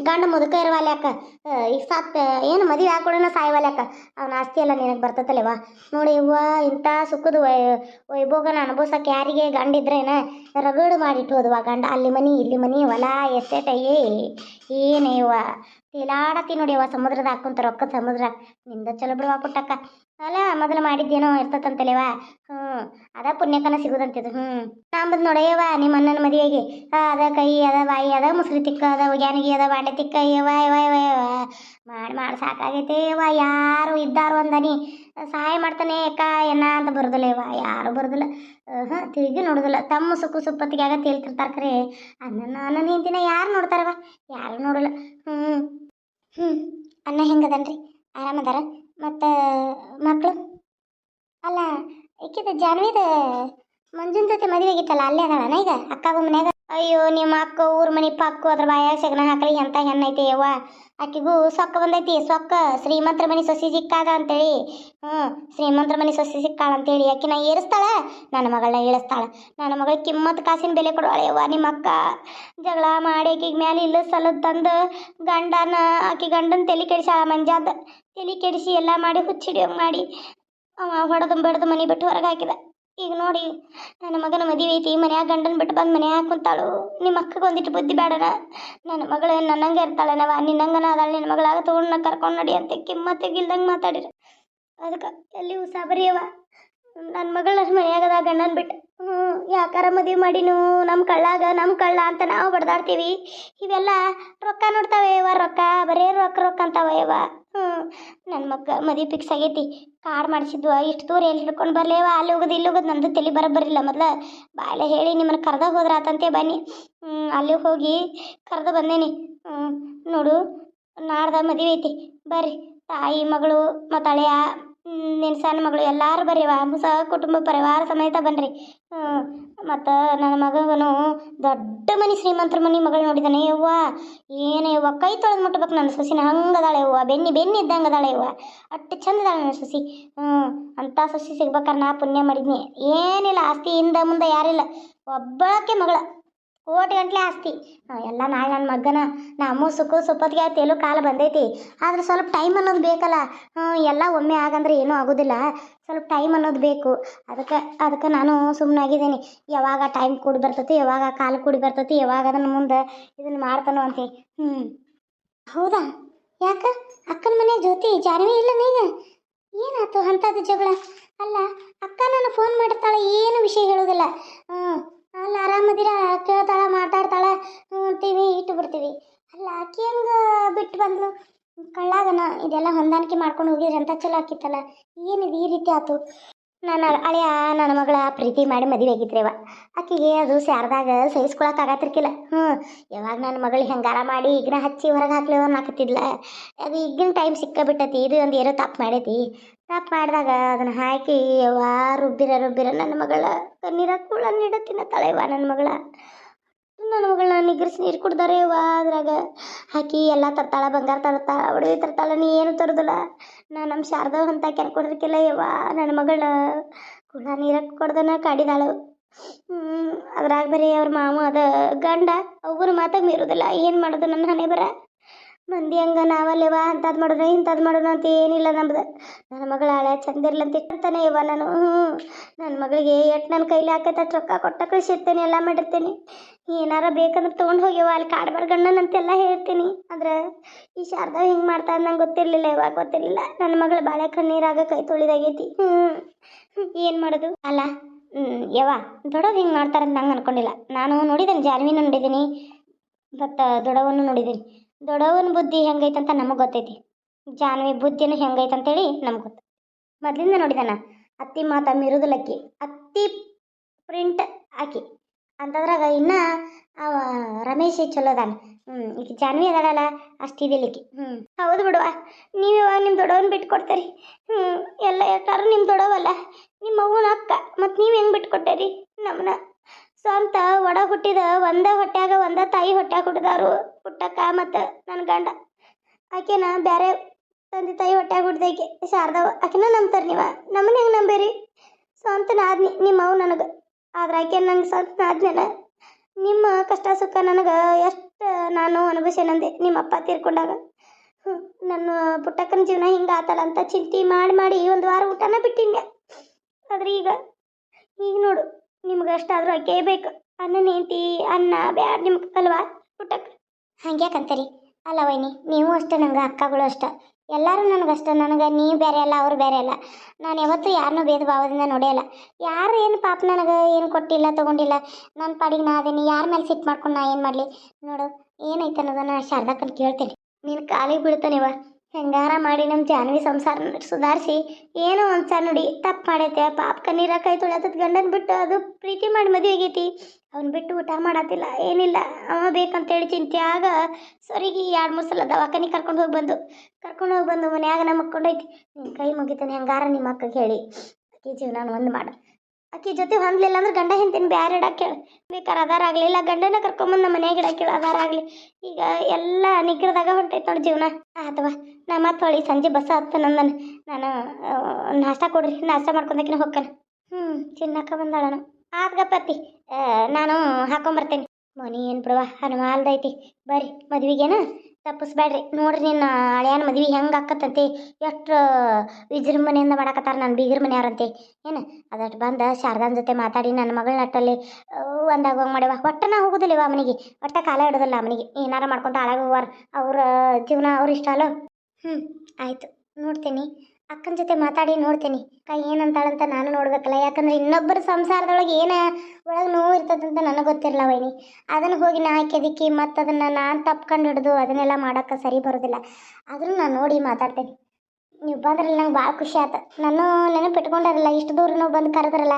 ಗಂಡ ಮುದುಕ ಇರವಾಲ್ಯಾಕ ಈಗ ಸತ್ ಏನು ಮದುವೆ ಹಾಕೊಡೋಣ ಸಾಯ್ವಾಲ್ಯಾಕ ಅವ್ನ ಆಸ್ತಿ ಎಲ್ಲ ನಿನಗೆ ಬರ್ತತಲ್ವ ನೋಡಿ ಇವ್ವ ಇಂಥ ಸುಖದ ವೈ, ವೈಭೋಗನ ಅನುಭವಿಸಕ್ಕೆ ಯಾರಿಗೆ ಗಂಡ ಇದ್ರೇನ ರಗಡು ಮಾಡಿಟ್ಟು ಹೋದ್ವಾ ಗಂಡ. ಅಲ್ಲಿ ಮನಿ, ಇಲ್ಲಿ ಮನಿ, ಹೊಲ, ಎಸ್ಟೇಟ್, ಏ, ಏನೇ ಯವ್ವ ತೇಲಾಡತಿ ನೋಡಿ ಅವ್ವ ಸಮುದ್ರದ ಹಾಕೊಂತ ರೊಕ್ಕ ಸಮುದ್ರ. ನಿಂದ ಚಲೋ ಬಿಡುವ ಪುಟ್ಟಕ್ಕ. ಅಲ್ಲ ಮೊದಲು ಮಾಡಿದ್ದೇನೋ ಇರ್ತತಂತಲೇವ? ಹ್ಞೂ, ಅದ ಪುಣ್ಯಕನ ಸಿಗುದಂತಿದ್ದು ಹ್ಞೂ. ನಂಬದ್ ನೋಡಯ್ಯವ ನಿಮ್ಮ ಅಣ್ಣನ ಮದುವೆಗೆ. ಅದ ಕೈ, ಅದ ಬಾಯಿ, ಅದ ಮುಸ್ರಿ ತಿಕ್ಕ, ಅದ ಒಗ್ಯಾನಿಗೆ ಅದ ಬಾಂಡೆ ತಿಕ್ಕ ಯವ ಯವ ಯವ ಮಾಡಿ ಮಾಡಿ ಸಾಕಾಗೈತೆ ಯಾರು ಇದ್ದಾರು ಅಂದನಿ. ಸಹಾಯ ಮಾಡ್ತಾನೆ, ಅಕ್ಕ ಏನ ಅಂತ ಬರೋದಿಲ್ಲ ಯಾರು ಬರೋದಿಲ್ಲ. ಹಾಂ ತಿರುಗಿ ನೋಡೋದಿಲ್ಲ. ತಮ್ಮ ಸುಕ್ಕು ಸುಪ್ಪತ್ತಿಗೆ ಆಗ ತೇಲ್ತಿರ್ತಾರೆ ಖರೆ ಅಣ್ಣನ ಅಣ್ಣನ ಹಿಂದಿನ ಯಾರು ನೋಡ್ತಾರವ ಯಾರು ನೋಡಲ್ಲ. ಹ್ಞೂ ಹ್ಞೂ ಅಣ್ಣ ಹೆಂಗದನ್ರಿ? ಆರಾಮದಾರ? ಮತ್ತು ಮಕ್ಕಳು ಅಲ್ಲ ಈಕಿದ ಜಾನ್ವಿದ ಮಂಜುನ ಜೊತೆ ಮದುವೆ ಆಗಿತ್ತಲ್ಲ ಅಲ್ಲೇ ಅದಾಳನ ಈಗ? ಅಕ್ಕಗ ಮನ್ಯಾಗ ಅಯ್ಯೋ, ನಿಮ್ಮ ಅಕ್ಕ ಊರ ಮನೆ ಪಕ್ಕ ಅದ್ರ ಬಾಯಾಗ ಸಗಣ ಹಾಕಲಿ, ಎಂತ ಹೆಣ್ಣೈತಿ ಯವ್ವ. ಆಕಿಗೂ ಸೊಕ್ಕ ಬಂದೈತಿ, ಸೊಕ್ಕ. ಶ್ರೀಮಂತರ ಮನೆ ಸೊಸಿ ಸಿಕ್ಕಾಗ ಅಂತೇಳಿ. ಹ್ಞೂ ಶ್ರೀಮಂತರ ಮನೆ ಸೊಸಿ ಸಿಕ್ಕಾಳ ಅಂತೇಳಿ. ಆಕಿನ ಏರಿಸ್ತಾಳ? ನನ್ನ ಮಗಳನ್ನ ಇಳಿಸ್ತಾಳ ನನ್ನ ಮಗಳ ಕಿಮ್ಮತ್ ಕಾಸಿನ ಬೆಲೆ ಕೊಡುವಳೆ ಯವ್ವ, ನಿಮ್ಮ ಅಕ್ಕ. ಜಗಳ ಮಾಡಿ ಆಕಿಗೆ ಮ್ಯಾಲೆ ಇಲ್ಲ ಸಲದ್ ತಂದು ಗಂಡನ, ಆಕಿ ಗಂಡನ ತಲೆ ಕೆಡಿಸಾಳ ಮಂಜಾದ ತಲೆ ಕೆಡಿಸಿ ಎಲ್ಲ ಮಾಡಿ ಹುಚ್ಚಿಡಿಯೋ ಮಾಡಿ ಅವ ಹೊಡೆದು, ಬಡ್ದು ಮನೆ ಬಿಟ್ಟು ಹೊರಗೆ ಹಾಕಿದ. ಈಗ ನೋಡಿ, ನನ್ನ ಮಗನ ಮದುವೆ ಐತಿ ಮನ್ಯಾಗ ಗಂಡನ ಬಿಟ್ಟು ಬಂದು ಮನ್ಯಾಗ ಕುಂತಾಳು. ನಿಮ್ಮ ಅಕ್ಕಗೆ ಒಂದಿಟ್ಟು ಬುದ್ಧಿ ಬೇಡನ ನನ್ನ ಮಗಳು ನನ್ನಂಗೆ ಇರ್ತಾಳನವ? ನಿನ್ನಂಗನ ಅದಾಳ, ನಿನ್ನ ಮಗಳಾಗ ತೊಗೊಂಡು ಕರ್ಕೊಂಡು ನಡಿ ಅಂತ ಕಿಮ್ಮತ್ತಿಗಿಲ್ದಂಗೆ ಮಾತಾಡಿರ. ಅದಕ್ಕೆ ಎಲ್ಲಿ ಉಸಾಬರಿಯವ ನನ್ನ ಮಗಳ ಮನೆಯಾಗದ ಗಂಡನ ಬಿಟ್ಟು ಹ್ಞೂ ಯಾಕಾರ ಮದುವೆ ಮಾಡಿನು ನಮ್ಮ ಕಳ್ಳಾಗ ನಮ್ಮ ಕಳ್ಳ ಅಂತ ನಾವು ಬಡ್ದಾಡ್ತೀವಿ. ಇವೆಲ್ಲ ರೊಕ್ಕ ನೋಡ್ತಾವೆ ಯವ್ವ, ರೊಕ್ಕ, ಬರೇ ರೊಕ್ಕ ರೊಕ್ಕ ಅಂತಾವ ಯವ್ವ. ಹ್ಞೂ ನನ್ನ ಮಕ್ಕ ಮದುವೆ ಫಿಕ್ಸ್ ಆಗೈತಿ. ಕಾರ್ ಮಾಡಿಸಿದ್ವ, ಇಷ್ಟು ದೂರ ಎಲ್ಲಿ ಹಿಡ್ಕೊಂಡು ಬರಲೇವ ಅಲ್ಲಿ ಹೋಗೋದು ಇಲ್ಲಿ ಹೋಗೋದು ನಂದು ತಲೆ ಬರಬರಿಲ್ಲ ಮೊದ್ಲ. ಬಾಳೆ ಹೇಳಿ ನಿಮ್ಮನ್ನು ಕರ್ದ ಹೋದ್ರ ಆತಂತೆ ಬನ್ನಿ ಅಲ್ಲಿ ಹೋಗಿ ಕರ್ದು ಬಂದೇನಿ. ನೋಡು, ನಾಡ್ದ ಮದುವೆ ಐತಿ. ಬರ್ರಿ, ತಾಯಿ, ಮಗಳು ಮತ್ತು ಅಳಿಯ ನಿನ್ನ ಸಣ್ಣ ಮಗಳು ಎಲ್ಲರೂ ಬರ್ರಿವ ಹೊಸ ಕುಟುಂಬ ಪರಿವಾರ ಸಮೇತ ಹ್ಞೂ ಮತ್ತು ನನ್ನ ಮಗನು ದೊಡ್ಡ ಮನೆ, ಶ್ರೀಮಂತರ ಮನೆ ಮಗಳು ನೋಡಿದಾನೆ ಯವ್ವ. ಏನೇ ಯವ್ವ, ಕೈ ತೊಳೆದು ಮುಟ್ಬೇಕು ನನ್ನ ಸೊಸಿನ ಹಂಗೆ ಅದಾಳೆ ಯವ್ವ, ಬೆನ್ನಿ ಬೆನ್ನಿ ಇದ್ದಂಗೆ ಅದಾಳೆ ಯವ್ವ. ಅಷ್ಟು ಚಂದ ಅದಾಳೆ ನನ್ನ ಸೊಸಿ. ಹ್ಞೂ ಅಂಥ ಸೊಸಿ ಸಿಗ್ಬೇಕಾರೆ ನಾ ಪುಣ್ಯ ಮಾಡಿದ್ನಿ. ಏನಿಲ್ಲ ಆಸ್ತಿ ಹಿಂದೆ ಮುಂದೆ ಯಾರಿಲ್ಲ. ಒಬ್ಬಳಕ್ಕೆ ಮಗಳ. ಕೋಟಿ ಗಂಟ್ಲೆ ಆಸ್ತಿ. ಎಲ್ಲ ನಾಳೆ ನನ್ನ ಮಗನ ನಮ್ಮ ಸುಖ ಸುಪ್ಪತ್ತಿಗೆ ತೇಲು ಕಾಲ ಬಂದೈತಿ. ಆದ್ರೆ ಸ್ವಲ್ಪ ಟೈಮ್ ಅನ್ನೋದು ಬೇಕಲ್ಲ. ಎಲ್ಲ ಒಮ್ಮೆ ಆಗಂದ್ರೆ ಏನೂ ಆಗೋದಿಲ್ಲ. ಸ್ವಲ್ಪ ಟೈಮ್ ಅನ್ನೋದು ಬೇಕು. ಅದಕ್ಕೆ ಅದಕ್ಕೆ ನಾನು ಸುಮ್ಮನಾಗಿದ್ದೀನಿ ಯಾವಾಗ ಟೈಮ್ ಕೂಡಿ ಬರ್ತೈತಿ, ಯಾವಾಗ ಕಾಲ ಕೂಡಿ ಬರ್ತೈತಿ, ಯಾವಾಗ ಅದನ್ನು ಮುಂದೆ ಇದನ್ನು ಮಾಡ್ತಾನೋ ಅಂತ ಹ್ಞೂ ಹೌದಾ? ಯಾಕ? ಅಕ್ಕನ ಮನೆ ಜ್ಯೋತಿ ಜಾನ್ವಿ ಇಲ್ಲ ನೀಗ ಏನಾಯ್ತು ಅಂಥದ್ದು ಜಗಳ? ಅಲ್ಲ, ಅಕ್ಕ ನಾನು ಫೋನ್ ಮಾಡ್ತಾಳೆ ಏನು ವಿಷಯ ಹೇಳೋದಿಲ್ಲ ಹ್ಞೂ ಅಲ್ಲ ಆರಾಮದಿರ ಕೇಳ್ತಾಳ ಮಾತಾಡ್ತಾಳ ಹ್ಞೂ ಅಂತೀವಿ ಇಟ್ಟು ಬಿಡ್ತೀವಿ ಅಲ್ಲ ಆಕಿ ಹೆಂಗೆ ಬಿಟ್ಟು ಬಂದ್ಲು ಕಳ್ಳಾಗನ ಇದೆಲ್ಲ ಹೊಂದಾಣಿಕೆ ಮಾಡ್ಕೊಂಡು ಹೋಗಿದ್ರೆ ಅಂತ ಚಲೋ ಆಕಿತ್ತಲ್ಲ? ಏನಿದು ಈ ರೀತಿ ಆತು? ನನ್ನ ಅಳಿಯ ನನ್ನ ಮಗಳ ಪ್ರೀತಿ ಮಾಡಿ ಮದುವೆ ಆಗಿದ್ರೇವ. ಆಕಿಗೆ ಅದು ಸ್ಯಾರ್ದಾಗ ಸಹಿಸ್ಕೊಳಕ್ ಆಗತ್ತಿರ್ಕಿಲ್ಲ. ಹ್ಞೂ ಯಾವಾಗ ನನ್ನ ಮಗಳಿಗೆ ಹೆಂಗಾರ ಮಾಡಿ ಈಗಿನ ಹಚ್ಚಿ ಹೊರಗೆ ಹಾಕ್ಲಿ ಹಾಕತ್ತಿದ್ಲ ಅದು ಈಗಿನ ಟೈಮ್ ಸಿಕ್ಕಬಿಟ್ಟತಿ, ಇದು ಒಂದು ಏನೋ ತಪ್ಪು ಮಾಡೈತಿ. ತಪ್ಪು ಮಾಡಿದಾಗ ಅದನ್ನ ಹಾಕಿ, ಯವ್ವ ರುಬ್ಬಿರ ರುಬ್ಬಿರ ನನ್ನ ಮಗಳ ಕಣ್ಣೀರ ಕೂಡ ನೀಡತ್ತಿನ ತಳೆವ ನನ್ನ ಮಗಳ. ನನ್ನ ಮಗಳನ್ನ ನಿಗ್ರಿಸಿ ನೀರು ಕುಡ್ದಾರೆ ವಾ ಅದ್ರಾಗ. ಹಾಕಿ ಎಲ್ಲ ತರ್ತಾಳ, ಬಂಗಾರ ತರ್ತಾಳ ಒಡವೆ ತರ್ತಾಳ, ನೀ ಏನು ತರೋದಿಲ್ಲ. ನಾ ನಮ್ಮ ಶಾರದಾ ಅಂತ ಕೆರ್ಕೊಡ್ರಿಕಿಲ್ಲ ಯವ್ವಾ ನನ್ನ ಮಗಳ ಕುಳ ನೀರ ಕೊಡ್ದನ ಕಾಡಿದಾಳು. ಅದ್ರಾಗ ಬರೀ ಅವ್ರ ಮಾವ ಅದ ಗಂಡ ಅವ್ರ ಮಾತಾಗ ಮೀರೋದಿಲ್ಲ. ಏನು ಮಾಡೋದು ನನ್ನ ಹಣೆ ಬರ? ಮಂದಿ ಹಂಗ ನಾವಲ್ಲೇವ ಅಂಥದ್ದು ಮಾಡೋಣ ಇಂಥದ್ದು ಮಾಡೋಣ ಅಂತ ಏನಿಲ್ಲ ನಮ್ದು. ನನ್ನ ಮಗಳ ಹಳೆ ಚಂದಿರ್ಲಂತ ಇಟ್ಟಿರ್ತಾನೆ ಇವ ನಾನು. ಹ್ಞೂ ನನ್ನ ಮಗಳಿಗೆ ಎಟ್ ನನ್ನ ಕೈಲಿ ಹಾಕೈತೆ ಅಷ್ಟು ರೊಕ್ಕ ಕೊಟ್ಟ ಕಳಿಸಿರ್ತೇನೆ, ಎಲ್ಲ ಮಾಡಿರ್ತೇನೆ. ಏನಾರ ಬೇಕಂದ್ರೆ ತೊಗೊಂಡು ಹೋಗ್ಯವ ಅಲ್ಲಿ ಕಾಡ್ಬಾರ್ ಅಂತ ಅಂತೆಲ್ಲ ಹೇಳ್ತೀನಿ. ಆದ್ರೆ ಈ ಶಾರದಾ ಹಿಂಗೆ ಮಾಡ್ತಾ ನಂಗೆ ಗೊತ್ತಿರಲಿಲ್ಲ ಯಾವಾಗ ಗೊತ್ತಿರಲಿಲ್ಲ. ನನ್ನ ಮಗಳ ಬಾಳೆ ಕಣ್ಣೀರಾಗ ಕೈ ತೊಳಿದಾಗೈತಿ ಹ್ಞೂ ಏನು ಮಾಡೋದು? ಅಲ್ಲ ಹ್ಮ್, ಯವ್ವ ದೊಡ್ಡವ್ರು ಹಿಂಗೆ ಮಾಡ್ತಾರಂತ ನಂಗೆ ಅನ್ಕೊಂಡಿಲ್ಲ. ನಾನು ನೋಡಿದ್ದೀನಿ ಜಾನ್ವಿನ ನೋಡಿದ್ದೀನಿ ಮತ್ತು ದೊಡ್ಡವನ್ನು ನೋಡಿದ್ದೀನಿ ದೊಡ್ಡವನ ಬುದ್ಧಿ ಹೆಂಗೈತಂತ ನಮಗೆ ಗೊತ್ತೈತಿ. ಜಾನ್ವಿ ಬುದ್ಧಿನೂ ಹೆಂಗೈತೆ ಅಂತೇಳಿ ನಮ್ಗೆ ಗೊತ್ತು. ಮೊದಲಿಂದ ನೋಡಿದಾನ ಅತ್ತಿ ಮಾತಾ ಮಿರುದಲಕ್ಕಿ ಅತ್ತಿ ಪ್ರಿಂಟ್ ಹಾಕಿ. ಅಂತದ್ರಾಗ ಇನ್ನ ಅವ ರಮೇಶ್ ಚಲೋ ಅದಾನ ಹ್ಞೂ ಈಗ ಜಾನ್ವಿ ಅದಾಳಲ್ಲ, ಅಷ್ಟು ಇದಿಲ್ಲಿಕ್ಕಿ ಹ್ಞೂ ಹೌದು ಬಿಡುವ. ನೀವು ಇವಾಗ ನಿಮ್ಮ ಬಿಟ್ಟು ಕೊಡ್ತೀರಿ ಹ್ಞೂ ಎಲ್ಲ ಯಾರು ನಿಮ್ಮ ದೊಡ್ಡವಲ್ಲ, ನಿಮ್ಮ ಅವ್ವನ ಅಕ್ಕ, ಮತ್ತು ನೀವು ಹೆಂಗೆ ಬಿಟ್ಕೊಟ್ಟೇರಿ? ನಮ್ಮನ್ನ ಸ್ವಂತ ಒಡ ಹುಟ್ಟಿದ, ಒಂದ ಹೊಟ್ಯಾಗ ಒಂದ ತಾಯಿ ಹೊಟ್ಯಾಗ ಹುಟ್ಟಿದಾರು ಹುಟ್ಟಕ್ಕ ಮತ್ತು ನನ್ನ ಗಂಡ. ಆಕೆನ ಬೇರೆ ತಂದೆ ತಾಯಿ ಹೊಟ್ಯಾಗ ಹುಟ್ಟಿದಾಕೆ ಶಾರದವ, ಆಕೆನ ನಂಬ್ತಾರೆ ನೀವ? ನಮ್ಮನ್ನ ಹೆಂಗೆ ನಂಬೇರಿ? ಸ್ವಂತ ನಾದ್ನಿ ನಿಮ್ಮ ಅವ್ ನನಗೆ. ಆದ್ರೆ ಆಕೆ ನಂಗೆ ಸ್ವಂತ ಆದ್ಮೇಲೆ ನಿಮ್ಮ ಕಷ್ಟ ಸುಖ ನನಗೆ ಎಷ್ಟು ನಾನು ಅನುಭವಿಸೇನಂದೆ ನಿಮ್ಮ ಅಪ್ಪ ತೀರ್ಕೊಂಡಾಗ. ನನ್ನ ಪುಟ್ಟಕ್ಕನ ಜೀವನ ಹಿಂಗೆ ಆತಲ್ಲ ಅಂತ ಚಿಂತೆ ಮಾಡಿ ಮಾಡಿ ಒಂದು ವಾರ ಊಟನ ಬಿಟ್ಟಿನ್ಯ ಆದ್ರೆ ಈಗ ಈಗ ನೋಡು, ನಿಮ್ಗೆ ಅಷ್ಟಾದ್ರೂ ಆಕೆ ಬೇಕು. ಅನ್ನ ನೆಂತಿ ಅನ್ನ ಬ್ಯಾಡ ನಿಮ್ಗೆ ಅಲ್ವಾ ಪುಟ್ಟಕ್ಕ? ಹಂಗ್ಯಾಕಂತರಿ? ಅಲ್ಲ ವೈನಿ, ನೀವು ಅಷ್ಟೇ, ನಂಗೆ ಅಕ್ಕಗಳು ಅಷ್ಟ. ಎಲ್ಲರೂ ನನಗೆ ನನಗಷ್ಟ ನನಗೆ ನೀವು ಬೇರೆ ಅಲ್ಲ, ಅವ್ರು ಬೇರೆ ಅಲ್ಲ. ನಾನು ಯಾವತ್ತೂ ಯಾರನ್ನೂ ಭೇದ ಭಾವದಿಂದ ನೋಡೇ ಯಾರು ಏನು ಪಾಪ ನನಗೆ ಏನು ಕೊಟ್ಟಿಲ್ಲ, ತೊಗೊಂಡಿಲ್ಲ ನನ್ನ ಪಾಡಿಗೆ ನಾ ಅದೇನಿ, ಯಾರ ಮೇಲೆ ಸಿಟ್ಟು ಮಾಡ್ಕೊಂಡು ನಾ ಏನು ಮಾಡಲಿ? ನೋಡು ಏನೈತೆ ಅನ್ನೋದನ್ನು ಶಾರದಾಕ್ಕನ್ ಕೇಳ್ತೀನಿ. ನೀನು ಕಾಲಿಗೆ ಬೀಳ್ತಾನಿವ ಹೆಂಗಾರ ಮಾಡಿ ನಮ್ಮ ಜಾನ್ವಿ ಸಂಸಾರ ಸುಧಾರಿಸಿ? ಏನೋ ಒಂದು ಸಾರಿ ನೋಡಿ, ತಪ್ಪು ಮಾಡೈತೆ, ಪಾಪ ಕಣ್ಣೀರ ಕೈ ತೊಳೆತದ ಗಂಡನ ಬಿಟ್ಟು ಅದು ಪ್ರೀತಿ ಮಾಡಿ ಮದುವೆ ಆಗೈತಿ. ಅವ್ನು ಬಿಟ್ಟು ಊಟ ಮಾಡತ್ತಿಲ್ಲ ಏನಿಲ್ಲ, ಅವ ಬೇಕಂತೇಳಿ ಚಿಂತೆ ಆಗ ಸರಿಗೆ ಎರಡು ಮೂರು ಸಲ ದವಾಖಾನೆ ಕರ್ಕೊಂಡು ಹೋಗಿ ಬಂದು. ಕರ್ಕೊಂಡು ಹೋಗಿ ಬಂದು ಮನ್ಯಾಗ ನಮ್ಮ ಮಕ್ಕೊಂಡೈತಿ ನಿಮ್ಮ ಕೈ ಮುಗಿತಾನೆ, ಹೆಂಗಾರ ನಿಮ್ಮ ಅಕ್ಕಗೆ ಹೇಳಿ? ಅಕ್ಕಿ ಜೀವನ ಒಂದು ಮಾಡು. ಆಕಿ ಜೊತೆ ಹೊಂದ್ಲಿಲ್ಲ ಅಂದ್ರೆ ಗಂಡ ಹೆಂಡತಿನ ಬ್ಯಾರೆ ಇಡಕ್ಕೆ ಬೇಕಾರೆ ಅದಾರ ಆಗಲಿ, ಇಲ್ಲ ಗಂಡನ ಕರ್ಕೊಂಬಂದು ನಮ್ಮ ಮನ್ಯಾಗ ಇಡಕ್ಕೆ ಅದಾರ ಆಗಲಿ. ಈಗ ಎಲ್ಲ ನಿಗ್ರದಾಗ ಹೊಂಟೈತೆ ನೋಡಿ ಜೀವನ. ಅಥವಾ ನಾ ಮತ್ತೆ ಹೊಳಿ ಸಂಜೆ ಬಸ್ ಹತ್ತ ನಂದನ. ನಾನು ನಾಷ್ಟ ಕೊಡ್ರಿ, ನಾಷ್ಟ ಮಾಡ್ಕೊಂಡಾಕಿನ ಹೋಗ್ತಾನೆ ಹ್ಞೂ ಚಿನ್ನಕ್ಕ ಬಂದಾಳನು. ಆದ್ಗಪ್ಪತ್ತಿ ನಾನು ಹಾಕೊಂಬರ್ತೇನೆ. ಮನಿ ಏನು ಬಿಡುವ ಹನುಮಾಲ್ದೈತಿ ಬರ್ರಿ, ಮದ್ವಿಗೇನ? ತಪ್ಪಿಸ್ಬೇಡ್ರಿ. ನೋಡ್ರಿ ನಿನ್ನ ಹಳೆಯನ ಮದ್ವೆ ಹೆಂಗೆ ಆಕತ್ತಂತೆ. ಎಷ್ಟು ವಿಜೃಂಭಣೆಯಿಂದ ಮಾಡಾಕತ್ತಾರ ನನ್ನ ಬೀಗರ ಮನೆಯವ್ರಂತೆ. ಏನು ಅದಟ್ಟು ಬಂದ ಶಾರದಾನ್ ಜೊತೆ ಮಾತಾಡಿ ನನ್ನ ಮಗಳ ನಟ್ಟಲ್ಲಿ ಒಂದಾಗ ಹೋಗಿ ಮಾಡ್ಯವ ಒಟ್ಟ ನಾ ಹೋಗುದಿಲ್ಲ ಇವ ಮನೆಗೆ ಒಟ್ಟ ಕಾಲ ಹಿಡೋದಿಲ್ಲ ಮನೆಗೆ ಏನಾರ ಮಾಡ್ಕೊಂತ ಹಾಳಾಗ ಹೋಗಾರ ಅವ್ರ ಜೀವನ ಅವ್ರ ಇಷ್ಟ ಅಲ್ಲೋ? ಹ್ಞೂ ಆಯಿತು. ನೋಡ್ತೀನಿ. ಅಕ್ಕನ ಜೊತೆ ಮಾತಾಡಿ ನೋಡ್ತೀನಿ. ಅಕ್ಕ ಏನಂತಾಳಂತ ನಾನು ನೋಡ್ಬೇಕಲ್ಲ. ಯಾಕಂದ್ರೆ ಇನ್ನೊಬ್ಬರ ಸಂಸಾರದೊಳಗೆ ಏನ ಒಳಗೆ ನೋವು ಇರ್ತದಂತ ನನಗೆ ಗೊತ್ತಿರಲ್ಲ ವೈನಿ. ಅದನ್ನು ಹೋಗಿ ನಾ ಕೆದಕಿ ಮತ್ತು ಅದನ್ನು ನಾನು ತಪ್ಕೊಂಡು ಹಿಡಿದು ಅದನ್ನೆಲ್ಲ ಮಾಡೋಕ್ಕೆ ಸರಿ ಬರೋದಿಲ್ಲ. ಆದರೂ ನಾನು ನೋಡಿ ಮಾತಾಡ್ತೀನಿ. ನೀವು ಬಂದ್ರಲ್ಲ ನಂಗೆ ಭಾಳ ಖುಷಿ ಆಯ್ತು ನಾನು ನೆನಪು ಇಟ್ಕೊಂಡಾರಲ್ಲ ಇಷ್ಟು ದೂರ ಬಂದು ಕರೆದ್ರಲ್ಲ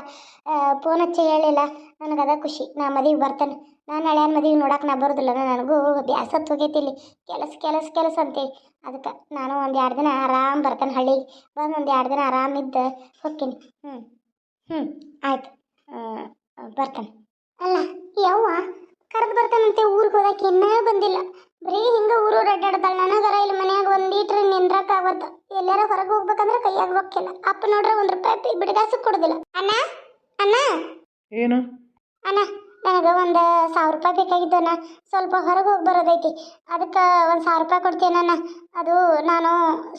ಫೋನ್ ಹಚ್ಚಿ ಹೇಳಿಲ್ಲ, ನನಗೆ ಅದ ಖುಷಿ. ನಾ ಮದುವೆಗೆ ಬರ್ತೇನೆ. ನಾನು ಹಳೆಯನ ಮದುವೆ ನೋಡಕ್ಕೆ ನಾ ಬರೋದಿಲ್ಲ ನನಗೂ ಬ್ಯಾಸತ್ತು ಹೋಗೈತಿ ಇಲ್ಲಿ. ಕೆಲಸ ಕೆಲಸ ಕೆಲಸ ಅಂತೇಳಿ ಅದಕ್ಕೆ ನಾನು ಒಂದು ಎರಡು ದಿನ ಆರಾಮ್ ಬರ್ತೇನೆ ಹಳ್ಳಿಗೆ ಬಂದು ಒಂದು ಎರಡು ದಿನ ಆರಾಮಿದ್ದು ಹೋಗ್ತೀನಿ ಹ್ಞೂ ಹ್ಞೂ ಆಯ್ತು. ಬರ್ತೇನೆ. ಅಲ್ಲ ಯವ್ವ ಕರೆದು ಬರ್ತಾನಂತೆ ಊರಿಗೆ ಹೋದಕ್ಕೆ ಇನ್ನೂ ಬಂದಿಲ್ಲ. ಬರೀ ಹಿಂಗೆ ಊರು ಅಡ್ಡಾಡ್ತಾಳೆ ನನಗರ ಇಲ್ಲಿ ಮನ್ಯಾಗ ಒಂದು ಲೀಟ್ರ್ ನಿಂದ್ರಕ್ಕೆ ಆಗತ್ತ ಎಲ್ಲಾರ ಹೊರಗೆ ಹೋಗ್ಬೇಕಂದ್ರೆ ಕೈಯಾಗ ರೊಕ್ಕಿಲ್ಲ ಅಪ್ಪ ನೋಡ್ರೆ ಒಂದು ರೂಪಾಯಿ ಬಿಡಗಾಸಕ್ಕೆ ಕೊಡೋದಿಲ್ಲ. ಅಣ್ಣ ಅಣ್ಣ. ಏನು? ಅಣ್ಣ ನನಗೆ ಒಂದು ಸಾವಿರ ರೂಪಾಯಿ ಬೇಕಾಗಿದ್ದನ ಸ್ವಲ್ಪ ಹೊರಗೆ ಹೋಗಿ ಬರೋದೈತಿ. ಅದಕ್ಕೆ ಒಂದು ಸಾವಿರ ರೂಪಾಯಿ ಕೊಡ್ತೀನಣ್ಣ ಅದು ನಾನು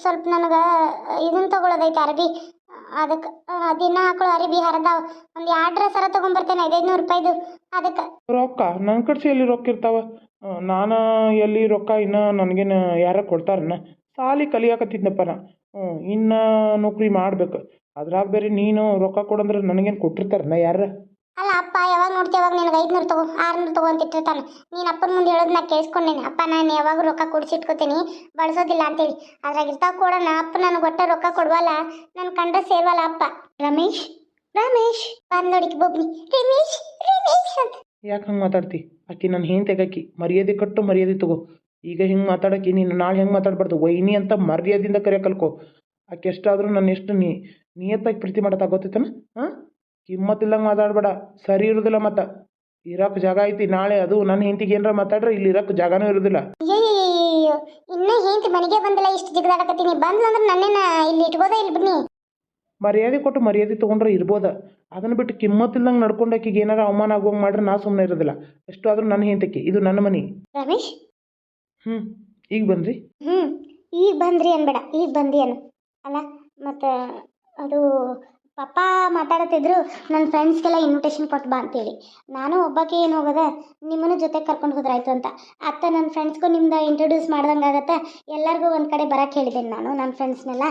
ಸ್ವಲ್ಪ ನನಗೆ ಇದನ್ನ ತಗೊಳ್ಳೋದೈತಿ ಅರಬಿ. ಅದಕ್ಕೆ ದಿನ ಹಾಕೊಳ್ಳೋ ಅರಬಿ ಹರಿದಾವ. ಒಂದು ಎರಡು ಡ್ರೆಸ್ ಅರ ತೊಗೊಂಬರ್ತೇನೆ, ಐದೈದುನೂರು ರೂಪಾಯಿದು. ಅದಕ್ಕೆ. ರೊಕ್ಕ ನನ್ನ ಕಡೆ ಎಲ್ಲಿ ರೊಕ್ಕ ಇರ್ತಾವ? ನಾನು ಎಲ್ಲಿ ರೊಕ್ಕ ಇನ್ನು ನನಗೇನು ಯಾರ ಕೊಡ್ತಾರನ್ನ ಸಾಲಿ ಕಲಿಯಾಕತ್ತಿದ್ನಪ್ಪ ನಾ. ಹ್ಞೂ, ಇನ್ನು ನೌಕರಿ ಮಾಡ್ಬೇಕು. ಅದ್ರಾಗ ಬೇರೆ ನೀನು ರೊಕ್ಕ ಕೊಡಂದ್ರೆ ನನಗೇನು ಕೊಟ್ಟಿರ್ತಾರನ ಯಾರ? ಅಲ್ಲ ಅಪ್ಪ, ಯಾವಾಗ ನೋಡ್ತೀವಿ ಯಾವಾಗ ನಿನಗೆ ಐದುನೂರು ತಗೋ, ಆರುನೂರು ತಗೋ ಅಂತ ಇಟ್ಟಿರ್ತಾನೆ. ನೀನು ಅಪ್ಪನ ಮುಂದೆ ಹೇಳೋದು ನಾ ಕೇಳಿಸ್ಕೊಂಡೇನೆ ಅಪ್ಪ, ನಾನು ಯಾವಾಗ ರೊಕ್ಕ ಕೊಡಿಸಿಟ್ಕೋತೀನಿ, ಬಳಸೋದಿಲ್ಲ ಅಂತೇಳಿ. ಅದ್ರಾಗ ಇರ್ತಾವ ಕೊಡೋಣ ಅಪ್ಪ ನನಗೆ ಒಟ್ಟ ರೊಕ್ಕ ಕೊಡ್ವಲ್ಲ ನನ್ನ ಕಂಡ್ರೆ ಸೇರ್ವಲ್ಲ ಅಪ್ಪ. ರಮೇಶ್ ರಮೇಶ್, ಬಂದು ನೋಡಿಕ್ ರಮೇಶ್ ರಮೇಶ್ ಅಂತ. ಯಾಕೆ ಹಂಗೆ ಮಾತಾಡ್ತಿ? ಆಕಿ ನಾನು ಹೆಂಗೆ ತೆಗಕಿ ಮರ್ಯಾದೆ ಕಟ್ಟು ಮರ್ಯಾದೆ ತಗೋ. ಈಗ ಹಿಂಗೆ ಮಾತಾಡಕ್ಕೆ, ನೀನು ನಾಳೆ ಹೆಂಗೆ ಮಾತಾಡ್ಬಾರ್ದು? ವೈನಿ ಅಂತ ಮರ್ಯಾದೆಯಿಂದ ಕರೆ ಕಲ್ಕೋ. ಆಕೆ ಎಷ್ಟಾದರೂ ನಾನು ಎಷ್ಟು ನೀ ನಿಯತ್ತಾಗಿ ಪ್ರೀತಿ ಮಾಡತ್ತ ಗೊತ್ತೈತನ ಹಾಂ? ಕಿಮ್ಮತ್ತಿಲ್ಲಂಗೆ ಮಾತಾಡ್ಬೇಡ. ಸರಿ ಇರೋದಿಲ್ಲ ಮತ್ತು. ಇರಕ್ಕೆ ಜಾಗ ಐತಿ ನಾಳೆ ಅದು ನನ್ನ ಹೆಂಡತಿಗೆ ಏನಾರ ಮಾತಾಡ್ರೆ ಇಲ್ಲಿ ಇರಕ್ಕೆ ಜಾಗನೂ ಇರೋದಿಲ್ಲ. ಅಯ್ಯಯ್ಯಯ್ಯಯ್ಯೋ ಇನ್ನೂ ಹೆಂತಿ ಮನೆಗೆ ಬಂದಿಲ್ಲ ಇಷ್ಟು ಜಿಗದಾಡಕತ್ತೀನಿ. ಬಂದ್ಲಂದ್ರೆ ನನ್ನೇನ ಇಲ್ಲಿ ಇಟ್ಬೋದ ಇಲ್ಲಿ ಬಿಡ್ನಿ ಮರ್ಯಾದೆ ಕೊಟ್ಟು ಮರ್ಯಾದೆ ತೊಗೊಂಡ್ರೆ ಇರ್ಬೋದ. ಅದನ್ನು ಬಿಟ್ಟು ಕಿಮ್ಮತ್ತಿಲ್ದಂಗೆ ನಡ್ಕೊಂಡು ಆಕಿಗೆ ಏನಾರ ಅವಮಾನ ಆಗುವಂಗೆ ಮಾಡ್ರೆ ನಾ ಸುಮ್ಮನೆ ಇರೋದಿಲ್ಲ. ಎಷ್ಟು ಆದರೂ ನನ್ನ ಹೆಂಡತಿ ಇದು ನನ್ನ ಮನೆ. ರಮೇಶ್? ಹ್ಞೂ ಈಗ ಬಂದ್ರಿ? ಹ್ಞೂ ಈಗ ಬಂದ್ರಿ ಅನ್ಬೇಡ ಈಗ ಬಂದ್ರಿ ಅನು. ಅಲ್ಲ ಮತ್ತು ಅದು ಪಪ್ಪ ಮಾತಾಡತ್ತಿದ್ರು ನನ್ನ ಫ್ರೆಂಡ್ಸ್ಗೆಲ್ಲ ಇನ್ವಿಟೇಷನ್ ಕೊಟ್ಟು ಬಾ ಅಂತೇಳಿ. ನಾನು ಒಬ್ಬಕ್ಕೆ ಏನು ಹೋಗದ, ನಿಮ್ಮನ್ನು ಜೊತೆ ಕರ್ಕೊಂಡು ಹೋದ್ರಾಯ್ತು ಅಂತ. ಅತ್ತ ನನ್ನ ಫ್ರೆಂಡ್ಸ್ಗೂ ನಿಮ್ದು ಇಂಟ್ರೊಡ್ಯೂಸ್ ಮಾಡ್ದಂಗೆ ಆಗತ್ತೆ, ಎಲ್ಲರಿಗೂ ಒಂದು ಕಡೆ ಬರಕ್ಕೆ ಹೇಳಿದ್ದೇನೆ ನಾನು ನನ್ನ ಫ್ರೆಂಡ್ಸ್ನೆಲ್ಲ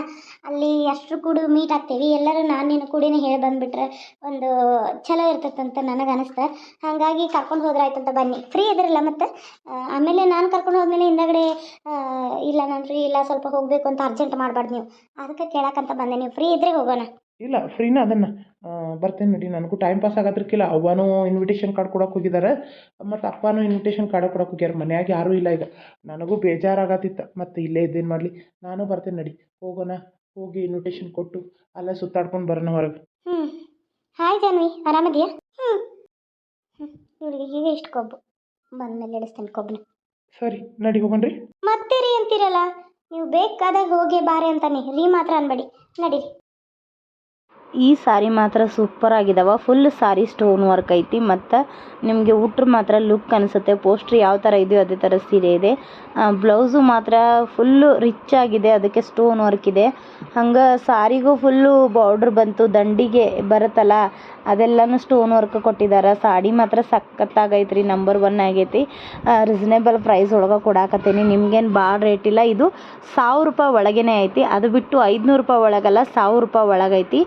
ಅಲ್ಲಿ ಅಷ್ಟರು ಕೂಡ ಮೀಟ್ ಆಗ್ತೀವಿ, ಎಲ್ಲರೂ ನಾನು ನಿನ್ನ ಕೂಡಿನೇ ಹೇಳಿ ಬಂದುಬಿಟ್ರೆ ಒಂದು ಚಲೋ ಇರ್ತೈತಂತ ನನಗೆ ಅನಿಸ್ತು. ಹಾಗಾಗಿ ಕರ್ಕೊಂಡು ಹೋದ್ರಾಯ್ತು ಅಂತ ಬನ್ನಿ. ಫ್ರೀ ಇದ್ರಲ್ಲ ಮತ್ತೆ? ಆಮೇಲೆ ನಾನು ಕರ್ಕೊಂಡು ಹೋದ್ಮೇಲೆ ಹಿಂದಗಡೆ ಇಲ್ಲ ನಾನು ಫ್ರೀ ಇಲ್ಲ, ಸ್ವಲ್ಪ ಹೋಗಬೇಕು ಅಂತ ಅರ್ಜೆಂಟ್ ಮಾಡಬಾರ್ದು ನೀವು. ಅದಕ್ಕೆ ಕೇಳಕ್ಕಂತ ಬಂದೆ. ನೀವು ಫ್ರೀ ಇದ್ದರೆ ಹೋಗೋಣ. ಇಲ್ಲ ಫ್ರೀನ ಅದನ್ನು ಬರ್ತೇನೆ ನಡಿ. ನನಗೂ ಟೈಮ್ ಪಾಸ್ ಆಗತ್ತಿರ್ಕಿಲ್ಲ ಅವ್ವನೂ ಇನ್ವಿಟೇಷನ್ ಕಾರ್ಡ್ ಕೊಡಕ್ಕೆ ಹೋಗಿದ್ದಾರೆ ಮತ್ತು ಅಪ್ಪನೂ ಇನ್ವಿಟೇಷನ್ ಕಾರ್ಡ್ ಕೊಡಕ್ಕೆ ಹೋಗ್ಯಾರ. ಮನ್ಯಾಗ ಯಾರೂ ಇಲ್ಲ ಈಗ. ನನಗೂ ಬೇಜಾರಾಗತ್ತಿತ್ತು. ಮತ್ತು ಇಲ್ಲೇ ಇದ್ದೇನು ಮಾಡಲಿ? ನಾನು ಬರ್ತೇನೆ ನಡಿ. ಹೋಗೋಣ. ಹೋಗಿ ಇನ್ವಿಟೇಷನ್ ಕೊಟ್ಟು ಅಲ್ಲೇ ಸುತ್ತಾಡ್ಕೊಂಡು ಬರೋಣ ಹೊರಗೆ. ಹ್ಞೂ ಹಾಯ್ ಜಾನ್ವಿ. ಆರಾಮದೆಯಾ? ಹ್ಞೂ ಹ್ಞೂ ಇವಳಿಗೆ ಹೀಗೆ ಇಷ್ಟು ಕೊಬ್ಬು. ಬಂದಮೇಲೆ ಇಡಿಸ್ತೇನೆ ಕೊಬ್ಬನ ಸರಿ ನಡಿ ಹೋಗೋಣ್ರಿ. ಮತ್ತೆ ರೀ ಅಂತೀರಲ್ಲ? ನೀವು ಬೇಕಾದಾಗ ಹೋಗಿ ಬಾರೆ ಅಂತಾನೆ. ರೀ ಮಾತ್ರ ಅನ್ಬೇಡಿ. ನಡೀರಿ. ಈ ಸಾರಿ ಮಾತ್ರ ಸೂಪರ್ ಆಗಿದಾವ. ಫುಲ್ ಸಾರಿ ಸ್ಟೋನ್ ವರ್ಕ್ ಐತಿ. ಮತ್ತು ನಿಮಗೆ ಉಟ್ರ ಮಾತ್ರ ಲುಕ್ ಅನಿಸುತ್ತೆ. ಪೋಸ್ಟ್ರ್ ಯಾವ ಥರ ಇದೆಯೋ ಅದೇ ಥರ ಸೀರೆ ಇದೆ. ಬ್ಲೌಸು ಮಾತ್ರ ಫುಲ್ಲು ರಿಚ್ ಆಗಿದೆ. ಅದಕ್ಕೆ ಸ್ಟೋನ್ ವರ್ಕ್ ಇದೆ. ಹಂಗೆ ಸಾರಿಗೂ ಫುಲ್ಲು ಬಾರ್ಡ್ರ್ ಬಂತು. ದಂಡಿಗೆ ಬರುತ್ತಲ್ಲ. ಅದೆಲ್ಲನೂ ಸ್ಟೋನ್ ವರ್ಕ್ ಕೊಟ್ಟಿದ್ದಾರೆ ಸಾಡಿ ಮಾತ್ರ ಸಖತ್ತಾಗೈತೆ ರೀ ನಂಬರ್ ಒನ್ ಆಗೈತಿ ರೀಸನೇಬಲ್ ಪ್ರೈಸ್ ಒಳಗೆ ಕೊಡಾಕತ್ತೀನಿ. ನಿಮ್ಗೇನು ಭಾಳ ರೇಟ್ ಇಲ್ಲ. ಇದು ಸಾವಿರ ರೂಪಾಯಿ ಒಳಗೇನೆ ಐತಿ. ಅದು ಬಿಟ್ಟು ಐದುನೂರು ರೂಪಾಯಿ ಒಳಗಲ್ಲ, ಸಾವಿರ ರೂಪಾಯಿ ಒಳಗೈತಿ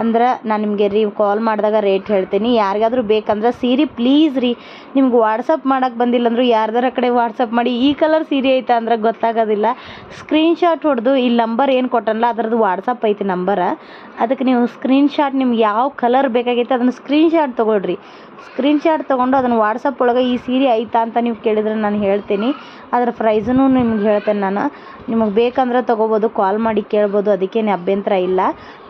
ಅಂದ್ರೆ ನಾನು ನಿಮಗೆ ರೀ ಕಾಲ್ ಮಾಡಿದಾಗ ರೇಟ್ ಹೇಳ್ತೀನಿ. ಯಾರಿಗಾದ್ರೂ ಬೇಕಂದ್ರೆ ಸೀರೆ ಪ್ಲೀಸ್ ರೀ. ನಿಮ್ಗೆ ವಾಟ್ಸಪ್ ಮಾಡೋಕೆ ಬಂದಿಲ್ಲ ಅಂದರೂ ಯಾರ್ದಾರ ಕಡೆ ವಾಟ್ಸಪ್ ಮಾಡಿ, ಈ ಕಲರ್ ಸೀರೆ ಐತೆ ಅಂದ್ರೆ ಗೊತ್ತಾಗೋದಿಲ್ಲ. ಸ್ಕ್ರೀನ್ಶಾಟ್ ಹೊಡೆದು, ಈ ನಂಬರ್ ಏನು ಕೊಟ್ಟನಲ್ಲ, ಅದರದ್ದು ವಾಟ್ಸಪ್ ಐತಿ ನಂಬರ ಅದಕ್ಕೆ ನೀವು ಸ್ಕ್ರೀನ್ಶಾಟ್ ನಿಮ್ಗೆ ಯಾವ ಕಲರ್ ಬೇಕಾಗೈತೆ ಅದನ್ನು ಸ್ಕ್ರೀನ್ಶಾಟ್ ತೊಗೊಳ್ರಿ. ಸ್ಕ್ರೀನ್ಶಾಟ್ ತೊಗೊಂಡು ಅದನ್ನು ವಾಟ್ಸಪ್ ಒಳಗೆ ಈ ಸೀರೆ ಐತಾ ಅಂತ ನೀವು ಕೇಳಿದ್ರೆ ನಾನು ಹೇಳ್ತೀನಿ. ಅದರ ಪ್ರೈಸನ್ನು ನಿಮ್ಗೆ ಹೇಳ್ತೇನೆ ನಾನು. ನಿಮಗೆ ಬೇಕಂದ್ರೆ ತೊಗೋಬೋದು ಕಾಲ್ ಮಾಡಿ ಕೇಳ್ಬೋದು, ಅದಕ್ಕೇನು ಅಭ್ಯಂತರ ಇಲ್ಲ.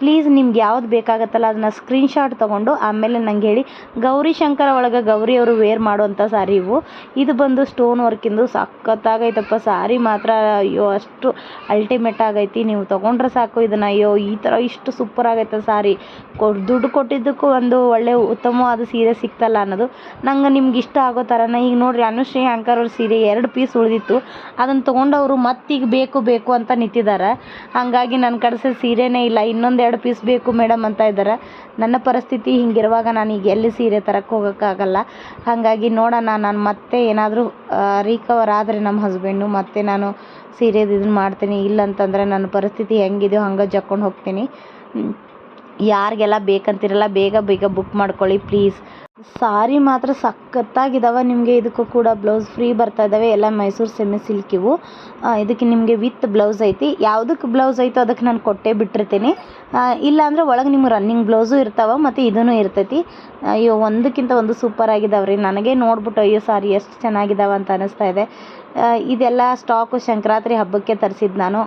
ಪ್ಲೀಸ್ ನಿಮ್ಗೆ ಯಾವ್ದು ಬೇಕಾಗತ್ತಲ್ಲ ಅದನ್ನು ಸ್ಕ್ರೀನ್ಶಾಟ್ ತೊಗೊಂಡು ಆಮೇಲೆ ನಂಗೆ ಹೇಳಿ, ಗೌರಿ ಶಂಕರ ಒಳಗೆ ಗೌರಿ ಅವರು ವೇರ್ ಮಾಡುವಂಥ ಸಾರಿ ಇವು. ಇದು ಬಂದು ಸ್ಟೋನ್ ವರ್ಕಿಂದು ಸಖತ್ತಾಗೈತಪ್ಪ ಸಾರಿ ಮಾತ್ರ ಅಯ್ಯೋ ಅಷ್ಟು ಅಲ್ಟಿಮೇಟ್ ಆಗೈತಿ. ನೀವು ತೊಗೊಂಡ್ರೆ ಸಾಕು, ಇದನ್ನು ಅಯ್ಯೋ ಈ ಥರ ಇಷ್ಟು ಸೂಪರ್ ಆಗೈತೆ ಸಾರಿ ಕೊ ದುಡ್ಡು ಕೊಟ್ಟಿದ್ದಕ್ಕೂ ಒಂದು ಒಳ್ಳೆ ಉತ್ತಮವಾದ ಸೀರೆ ಸಿಕ್ತಲ್ಲ ಅನ್ನೋದು ನಂಗೆ ನಿಮ್ಗೆ ಇಷ್ಟ ಆಗೋ ಥರನೇ. ಈಗ ನೋಡಿರಿ, ಅನುಶ್ರೀ ಆಂಕರ್ ಅವ್ರ ಸೀರೆ ಎರಡು ಪೀಸ್ ಉಳಿದಿತ್ತು. ಅದನ್ನು ತೊಗೊಂಡವರು ಮತ್ತೀಗ ಬೇಕು ಬೇಕು ಅಂತ ನಿಂತಿದ್ದಾರೆ. ಹಾಗಾಗಿ ನನ್ನ ಕಡೆ ಸೀರೆನೇ ಇಲ್ಲ. ಇನ್ನೊಂದು ಎರಡು ಪೀಸ್ ಬೇಕು ಮೇಡಮ್ ಅಂತ ಇದ್ದಾರೆ. ನನ್ನ ಪರಿಸ್ಥಿತಿ ಹಿಂಗಿರುವಾಗ ನಾನು ಈಗ ಎಲ್ಲಿ ಸೀರೆ ತರಕ್ಕೆ ಹೋಗೋಕ್ಕಾಗಲ್ಲ. ಹಾಗಾಗಿ ನೋಡೋಣ, ನಾನು ಮತ್ತೆ ಏನಾದರೂ ರಿಕವರ್ ಆದರೆ ನಮ್ಮ ಹಸ್ಬೆಂಡು ಮತ್ತೆ ನಾನು ಸೀರೆದು ಇದನ್ನು ಮಾಡ್ತೀನಿ. ಇಲ್ಲ ಅಂತಂದರೆ ನನ್ನ ಪರಿಸ್ಥಿತಿ ಹೆಂಗಿದೆಯೋ ಹಂಗೆ ಜಕ್ಕೊಂಡು ಹೋಗ್ತೀನಿ. ಯಾರಿಗೆಲ್ಲ ಬೇಕಂತಿರಲ್ಲ, ಬೇಗ ಬೇಗ ಬುಕ್ ಮಾಡ್ಕೊಳ್ಳಿ ಪ್ಲೀಸ್ ಸಾರಿ ಮಾತ್ರ ಸಖತ್ತಾಗಿದ್ದಾವೆ ನಿಮಗೆ, ಇದಕ್ಕೂ ಕೂಡ ಬ್ಲೌಸ್ ಫ್ರೀ ಬರ್ತಾ ಇದ್ದಾವೆ ಎಲ್ಲ ಮೈಸೂರು ಸೆಮಿ ಸಿಲ್ಕ್ ಇವು. ಇದಕ್ಕೆ ನಿಮಗೆ ವಿತ್ ಬ್ಲೌಸ್ ಐತಿ. ಯಾವುದಕ್ಕೆ ಬ್ಲೌಸ್ ಐತೋ ಅದಕ್ಕೆ ನಾನು ಕೊಟ್ಟೇ ಬಿಟ್ಟಿರ್ತೀನಿ. ಇಲ್ಲಾಂದರೆ ಒಳಗೆ ನಿಮ್ಗೆ ರನ್ನಿಂಗ್ ಬ್ಲೌಸು ಇರ್ತಾವೆ, ಮತ್ತು ಇದೂ ಇರ್ತೈತಿ. ಅಯ್ಯೋ, ಒಂದಕ್ಕಿಂತ ಒಂದು ಸೂಪರ್ ಆಗಿದಾವೆ ರೀ ನನಗೆ ನೋಡ್ಬಿಟ್ಟು, ಅಯ್ಯೋ, ಸಾರಿ, ಎಷ್ಟು ಚೆನ್ನಾಗಿದ್ದಾವೆ ಅಂತ ಅನ್ನಿಸ್ತಾ ಇದೆ. ಇದೆಲ್ಲ ಸ್ಟಾಕು ಸಂಕ್ರಾಂತಿ ಹಬ್ಬಕ್ಕೆ ತರಿಸಿದ್ದು ನಾನು.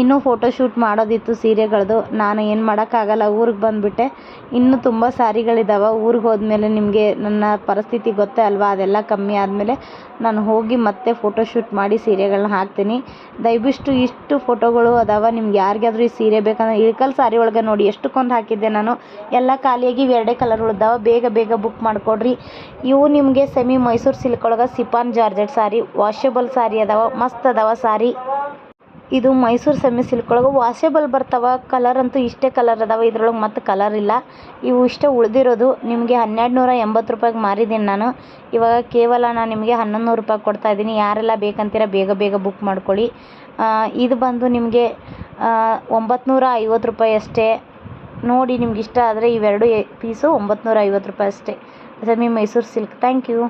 ಇನ್ನೂ ಫೋಟೋಶೂಟ್ ಮಾಡೋದಿತ್ತು ಸೀರೆಗಳದ್ದು ನಾನು ಏನು ಮಾಡೋಕ್ಕಾಗಲ್ಲ, ಊರಿಗೆ ಬಂದುಬಿಟ್ಟೆ. ಇನ್ನೂ ತುಂಬ ಸಾರಿಗಳಿದ್ದಾವೆ ಊರಿಗೆ ಹೋದ್ಮೇಲೆ ನಿಮಗೆ ನನ್ನ ಪರಿಸ್ಥಿತಿ ಗೊತ್ತೇ ಅಲ್ವಾ? ಅದೆಲ್ಲ ಕಮ್ಮಿ ಆದಮೇಲೆ ನಾನು ಹೋಗಿ ಮತ್ತೆ ಫೋಟೋಶೂಟ್ ಮಾಡಿ ಸೀರೆಗಳನ್ನ ಹಾಕ್ತೀನಿ. ದಯವಿಷ್ಟು ಇಷ್ಟು ಫೋಟೋಗಳು ಅದಾವೆ. ನಿಮ್ಗೆ ಯಾರಿಗಾದ್ರೂ ಈ ಸೀರೆ ಬೇಕಂದ್ರೆ, ಇಳ್ಕಲ್ ಸಾರಿ ಒಳಗೆ ನೋಡಿ ಎಷ್ಟಕ್ಕೊಂದು ಹಾಕಿದ್ದೆ ನಾನು. ಎಲ್ಲ ಖಾಲಿಯಾಗಿ ಎರಡೇ ಕಲರ್ ಇದ್ದಾವೆ ಬೇಗ ಬೇಗ ಬುಕ್ ಮಾಡಿಕೊಡ್ರಿ. ಇವು ನಿಮಗೆ ಸೆಮಿ ಮೈಸೂರು ಸಿಲ್ಕ್ ಒಳಗೆ chiffon georgette saree washable saree ಅದಾವೆ. ಮಸ್ತ್ ಅದಾವೆ ಸಾರಿ ಇದು ಮೈಸೂರು ಸೆಮಿ ಸಿಲ್ಕ್ ಒಳಗೆ ವಾಷೇಬಲ್ ಬರ್ತಾವ. ಕಲರ್ ಅಂತೂ ಇಷ್ಟೇ ಕಲರ್ ಅದಾವೆ. ಇದ್ರೊಳಗೆ ಮತ್ತೆ ಕಲರ್ ಇಲ್ಲ. ಇವು ಇಷ್ಟೇ ಉಳಿದಿರೋದು. ನಿಮಗೆ ಹನ್ನೆರಡು ನೂರ ಎಂಬತ್ತು ರೂಪಾಯಿಗೆ ಮಾರಿದ್ದೀನಿ ನಾನು. ಇವಾಗ ಕೇವಲ ನಾನು ನಿಮಗೆ ಹನ್ನೊಂದು ನೂರು ರೂಪಾಯಿ ಕೊಡ್ತಾ ಇದ್ದೀನಿ ಯಾರೆಲ್ಲ ಬೇಕಂತೀರ ಬೇಗ ಬೇಗ ಬುಕ್ ಮಾಡ್ಕೊಳ್ಳಿ. ಇದು ಬಂದು ನಿಮಗೆ ಒಂಬತ್ತು ನೂರ ಐವತ್ತು ರೂಪಾಯಿ ಅಷ್ಟೇ. ನೋಡಿ ನಿಮ್ಗೆ ಇಷ್ಟ ಆದರೆ ಇವೆರಡು ಪೀಸು ಒಂಬತ್ತು ನೂರ ಐವತ್ತು ರೂಪಾಯಿ ಅಷ್ಟೇ. Semi Mysuru silk thank you